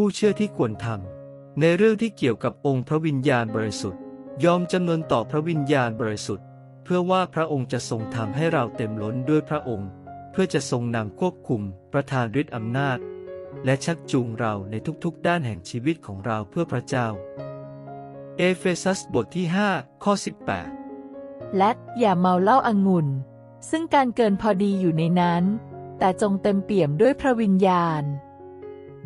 ผู้เชื่อที่ควรทำในเรื่องที่เกี่ยวกับองค์พระวิญญาณบริสุทธิ์ ยอมจำนนต่อพระวิญญาณบริสุทธิ์ เพื่อว่าพระองค์จะทรงทำให้เราเต็มล้นด้วยพระองค์ เพื่อจะทรงนำควบคุมประทานฤทธิอำนาจ และชักจูงเราในทุกๆ ด้านแห่งชีวิตของเราเพื่อพระเจ้า เอเฟซัสบทที่ 5 ข้อ 18 และอย่าเมาเหล้าอางุ่น ซึ่งการเกินพอดีอยู่ในนั้น แต่จงเต็มเปี่ยมด้วยพระวิญญาณ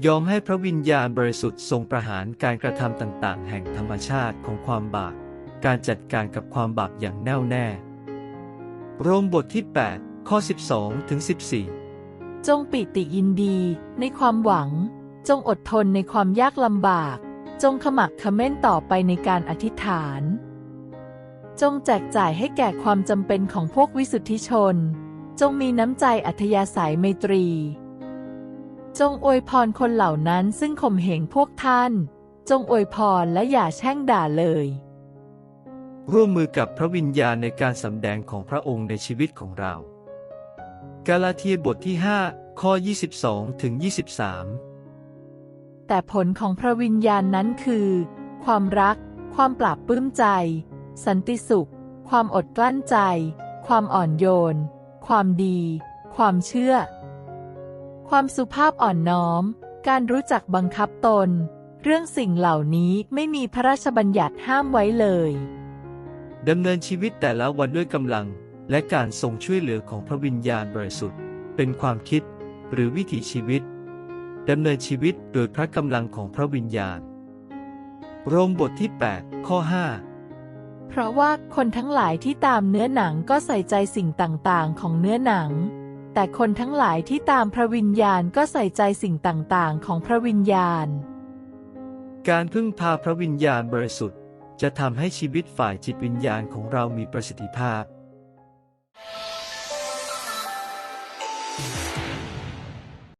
ยอมให้พระวิญญาณบริสุทธิ์ทรงประหารการกระทำต่างๆ แห่งธรรมชาติของความบาป การจัดการกับความบาปอย่างแน่วแน่ โรมบทที่ 8 ข้อ 12ถึง14 จงปิติยินดีในความหวัง จงอดทนในความยากลำบาก จงขมักขม้นต่อไปในการอธิษฐาน จงแจกจ่ายให้แก่ความจำเป็นของพวกวิสุทธิชน จงมีน้ำใจอัธยาศัยไมตรี จงอวยพรคนเหล่านั้นซึ่งข่มเหงพวกท่าน จงอวยพรและอย่าแช่งด่าเลย ร่วมมือกับพระวิญญาณในการสำแดงของพระองค์ในชีวิตของเรา กาลาเทียบทที่ 5 ข้อ 22 ถึง 23 แต่ผลของพระวิญญาณนั้นคือ ความรัก ความปราบปลื้มใจ สันติสุข ความอดกลั้นใจ ความอ่อนโยน ความดี ความเชื่อ ความสุภาพอ่อนน้อม การรู้จักบังคับตน เรื่องสิ่งเหล่านี้ไม่มีพระราชบัญญัติห้ามไว้เลยดำเนินชีวิตแต่ละวันด้วยกำลัง และการทรงช่วยเหลือของพระวิญญาณบริสุทธิ์ เป็นความคิด หรือวิถีชีวิตดำเนินชีวิตโดยพระกำลังของพระวิญญาณ โรมบทที่ 8 ข้อเพราะว่าคนทั้งหลายที่ตามเนื้อหนังก็ใส่ใจสิ่งต่างๆ ของเนื้อหนัง แต่คนทั้งหลายที่ตามพระวิญญาณก็ใส่ใจสิ่งต่างๆ ของพระวิญญาณ การพึ่งพาพระวิญญาณบริสุทธิ์ จะทำให้ชีวิตฝ่ายจิตวิญญาณของเรามีประสิทธิภาพ